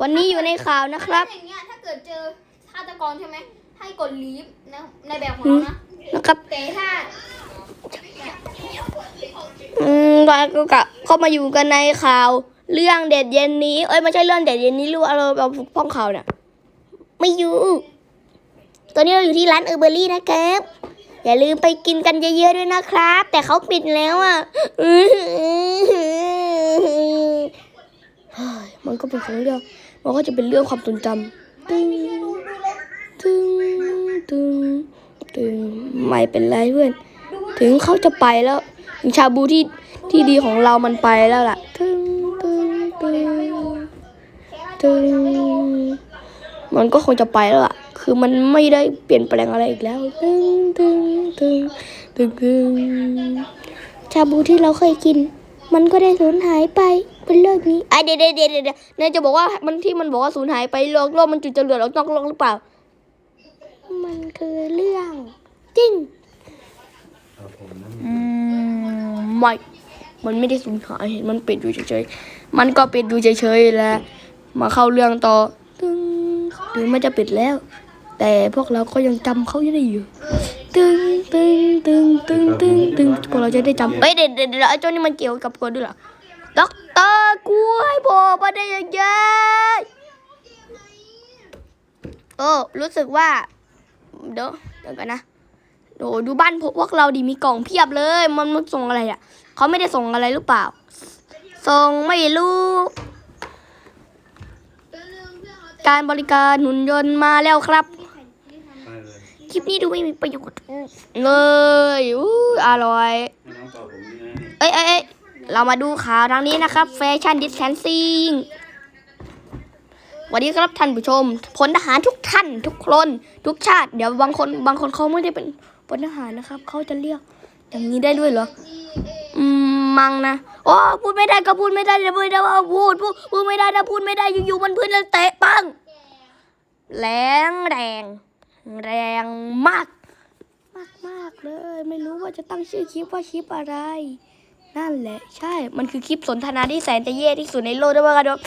วันนี้อยู่ในข่าวนะครับอย่างเงี้ยถ้าเกิดเจอฆาตกรใช่ไหมให้กดลีฟนะในแบบของเรานะนะครับแต่ถ้าอืมก็ก็กะเข้ามาอยู่กันในข่าว เรื่องเด็ดเย็นนี้ เอ้ยไม่ใช่เรื่องเด็ดเย็นนี้หรือว่าเราเราพ้องข่าวเนี่ยไม่อยู่ ตอนนี้เราอยู่ที่ร้านเออร์เบอรี่นะครับ อย่าลืมไปกินกันเยอะๆด้วยนะครับ แต่เขาปิดแล้วอะอื้อหือเฮ้ยมันก็เป็นของเรื่อง มันก็จะเป็นเรื่องความทรงจำตึงตึงตึงตึงไม่เป็นไรเพื่อน ถึงเขาจะไปแล้วถึงชาบูที่ที่ดีของเรามันไปแล้วล่ะตึงตึงตึงตึงมันก็คงจะไปแล้วล่ะ คือมันไม่ได้เปลี่ยนแปลงอะไรอีกแล้วตึงตึงตึงตึงตึงชาบูที่เราเคยกิน มันก็ได้สูญหายไปเป็นโลกนี้ไอะเดี๋ยวเดี๋ยวเดี๋ยวเดี๋ยวเนยจะบอกว่ามันที่มันบอกว่าสูญหายไปโลกโลกมันจุดจะเหลือออกนอกโลกหรือเปล่า มันคือเรื่องจริงอืมไม่มันไม่ได้สูญหายเห็นมันปิดอยู่เฉยๆมันก็ปิดอยู่เฉยๆแล้ว มาเข้าเรื่องต่อตึงถึงมันจะปิดแล้ว แต่พวกเราก็ยังจำเขาอยู่ได้อยู่ ตึงตึงตึงตึงตึงตึงพวกเราจะได้จำเอ้ยเดี๋ยวเดี๋ยวเดี๋ยวไอ้เจ้านี่มันเกี่ยวกับกวนด้วยหรอด็อกเตอร์กล้วยโผล่มาได้ยังไงโอ้รู้สึกว่า เดี๋ยวเดี๋ยวกันนะโอ้ดูบ้านพวกเราดิมีกล่องเพียบเลย มันมันส่งอะไรอะเขาไม่ได้ส่งอะไรหรือเปล่า ส่งไม่รู้ การบริการหุ่นยนต์มาแล้วครับ คลิปนี้ดูไม่มีประโยชน์เลยอู้อร่อยให้น้องต่อผมนี่ไงนี่เอ้ยเอ้ยเอ้ยเรามาดูข่าวทางนี้นะครับแฟชั่นดิสแทนซิ่งสวัสดีครับท่านผู้ชมพลทหารทุกท่าน ทุกคนทุกชาติ เดี๋ยวบางคนบางคนเขาไม่ได้เป็นพลทหารนะครับเขาจะเรียกอย่างนี้ได้ด้วยเหรออืมมังนะโอ้พูดไม่ได้ก็พูดไม่ได้จะพูดได้ว่าพูดพูดพูดไม่ได้นะพูดไม่ได้อยู่ๆมันพื้นแล้วเตะปังแรงแรง แรงมาก มากมากเลย ไม่รู้ว่าจะตั้งชื่อคลิปว่าคลิปอะไร นั่นแหละ ใช่ มันคือคลิปสนทนาที่แสนจะเย่ที่สุดในโลกด้วยว่ากันว่า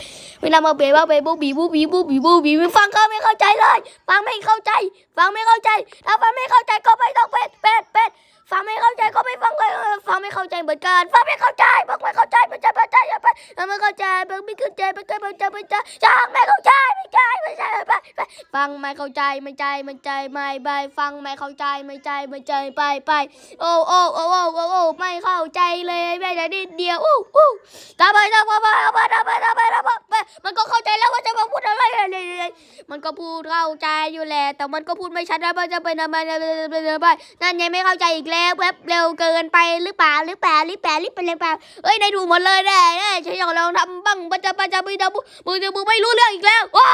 เวลามาเบว่าเบบูบีบูบีบูบีบูบีฟังก็ไม่เข้าใจเลย ฟังไม่เข้าใจ ฟังไม่เข้าใจ ถ้าฟังไม่เข้าใจก็ไม่ต้องเป็ดเป็ดเป็ดฟังไม่เข้าใจก็ไม่ฟังเลยฟังไม่เข้าใจเหมือนกัน ฟังไม่เข้าใจฟังไม่เข้าใจไม่ใช่ไม่ใช่ไม่ใช่ไม่เข้าใจไม่เข้าใจไม่เข้าใจไม่ใช่ไม่ใช่ฟังไม่เข้าใจ ใช่ไม่ใช่ไม่ใช่ฟังไม่เข้าใจไม่ใจไม่ใจไม่ไปฟังไม่เข้าใจไม่ใจไม่ใจไปไปโอ้โอ้โอ้โอ้โอ้โอ้ไม่เข้าใจเลยแม่แต่นิดเดียวอู้อู้ทำไมทำไมทำไมทำไมทำไมทำไมมันก็เข้าใจแล้วว่าจะมาพูดอะไรเลยมันก็พูดเข้าใจอยู่แหละแต่มันก็พูดไม่ชัดนะมันจะเป็นอะไรไปนั่นยังไม่เข้าใจอีกแล้วแป๊บเร็วเกินไปหรือเปล่าหรือเปล่าหรือเปล่าหรือเปล่าเปล่เอ้ยในถูกหมดเลยแน่แน่ฉันอยากลองทำบ้างปัจจัยปัจจัยมือมือมือมือไม่รู้เรื่องอีกแล้วว้า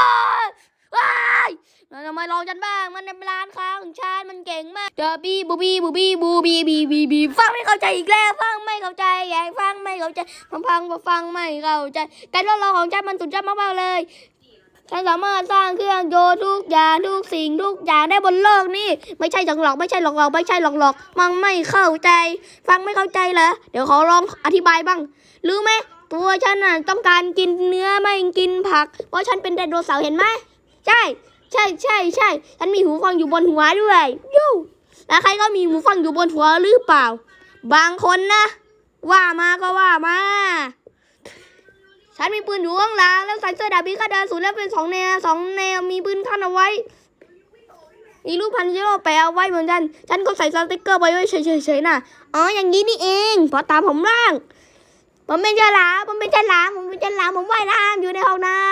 มันทำไมลองฉันบ้าง มันในร้านค้าของฉัน มันเก่งมากเจอบีบูบีบูบีบูบีบีบีบีฟังไม่เข้าใจอีกแล้วฟังไม่เข้าใจแยงฟังไม่เข้าใจฟังฟังฟังไม่เข้าใจการทดลองของฉันมันสุดยอดมากๆเลยฉันสามารถสร้างเครื่องโยนทุกอย่างทุกสิ่งทุกอย่างได้บนโลกนี้ไม่ใช่หลอกหลอกไม่ใช่หลอกหลอกไม่ใช่หลอกหลอกมันไม่เข้าใจ ฟังไม่เข้าใจเหรอเดี๋ยวขอลองอธิบายบ้างรู้ไหมตัวฉันน่ะต้องการกินเนื้อไม่กินผัก เพราะฉันเป็นไดโนเสาร์เห็นไหมใช่ ใช่ใช่ใช่ฉันมีหูฟังอยู่บนหัวด้วยยูแล้วใครก็มีหูฟังอยู่บนหัวหรือเปล่า บางคนนะ ว่ามาก็ว่ามา ฉันมีปืนอยู่ข้างหลังแล้วใส่เสื้อดาบพิฆาตอสูรแล้วเป็นสองแนวสองแนวมีปืนขั้นเอาไว้มีรูปพันจิโร่แปะเอาไว้เหมือนกัน ฉันก็ใส่สติกเกอร์ไปไว้เฉยๆนะอ๋ออย่างนี้นี่เองเพอตามผมร่างผมเป็นฉลามผมเป็นฉลามผมเป็นฉลามผมว่ายน้ำอยู่ในห้องน้ำ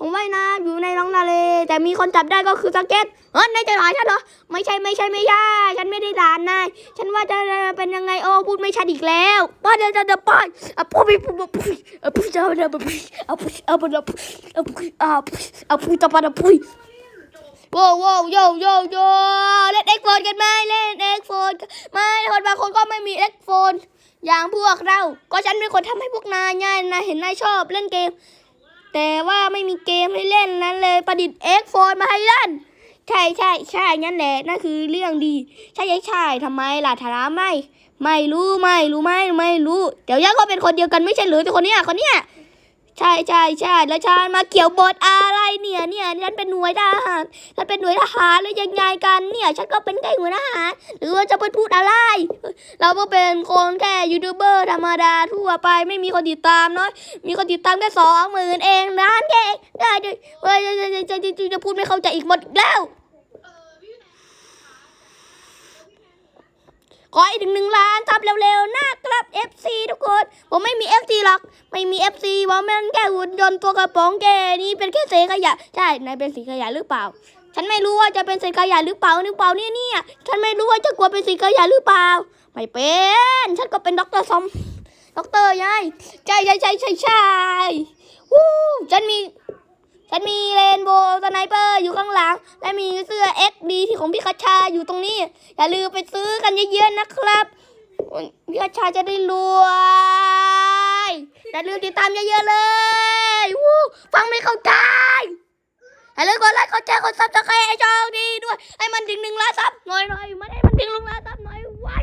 ผมว่ายน้ำอยู่ในท้องทะเล แต่มีคนจับได้ก็คือสเก็ตเฮ้ยนายจะหลาฉันเหรอ ไม่ใช่ไม่ใช่ไม่ใช่ ฉันไม่ได้หลานนาย ฉันว่าจะเป็นยังไงโอ้พูดไม่ชัดอีกแล้วป้าจะจะจะป้าอะพูดไปพูดไปพูดอะพูดจะจะพูดอะพูดอะพูดอะพูดอะพูดอะพูดอะพูดจะป้าพูดโว้โว้โยโยโยเล่นเอ็กโฟนกันไหมเล่นเอ็กโฟนไม่คนบางคนก็ไม่มีเอ็กโฟนอย่างพวกเรา ก็ฉันเป็นคนทำให้พวกนายง่ายนายเห็นนายชอบเล่นเกม แต่ว่าไม่มีเกมให้เล่นนั้นเลยประดิษฐ์เอ็กโฟนมาให้เล่น ใช่ใช่ใช่นั่นแหละนั่นคือเรื่องดี ใช่ใช่ใช่ทำไมล่ะถามไม่ ไม่รู้ไม่รู้ไม่ไม่รู้ เดี๋ยวย่าก็เป็นคนเดียวกันไม่ใช่หรือแต่คนเนี้ยคนเนี้ย ใช่ใช่ใช่แล้วฉันมาเกี่ยวบทอะไรเนี่ยเนี่ยฉันเป็นหน่วยทหารฉันเป็นหน่วยทหารแล้วยังไงกันเนี่ยฉันก็เป็นแค่หน่วยทหารหรือว่าจะไปพูดอะไร เราก็เป็นคนแค่ยูทูบเบอร์ธรรมดาทั่วไปไม่มีคนติดตามน้อยมีคนติดตามแค่สองหมื่นเองนะเด็กได้ด้วยเฮ้ยจะจะจะจะจะพูดไม่เข้าใจอีกหมดแล้วขออีกหนึ่งหนึ่งล้านทับเร็วๆนะครับ FC ทุกคน ผมไม่มี FC หรอก ไม่มี FC เพราะมันแค่หุ่นยนต์ตัวกระป๋องแกนี่เป็นแค่เศษขยะ ใช่นายเป็นสีขยะหรือเปล่า ฉันไม่รู้ว่าจะเป็นเศษขยะหรือเปล่าหรือเปล่าเนี่ยเนี่ยฉันไม่รู้ว่าจะกลัวเป็นสีขยะหรือเปล่า ไม่เป็น ฉันก็เป็นด็อกเตอร์ซอมด็อกเตอร์ยายใช่ใช่ใช่ใช่ใช่วู้ฉันมีฉันมีเรนโบว์สไนเปอร์อยู่ข้างหลัง และมีเสื้อ XD ที่ของพี่คัชชาอยู่ตรงนี้ อย่าลืมไปซื้อกันเยอะๆนะครับ พี่อาชาจะได้รวยอย่าลืมติดตามเยอะๆเลยวูฟังไม่เข้าใจอย่าลืมกดไลค์กดแชร์กดซับสไครต์ไอ้จองดีด้วยให้มันถึงหนึ่งล้านซับหน่อยหน่อยมันให้มันถึงลุงล้านซับหน่อยไว้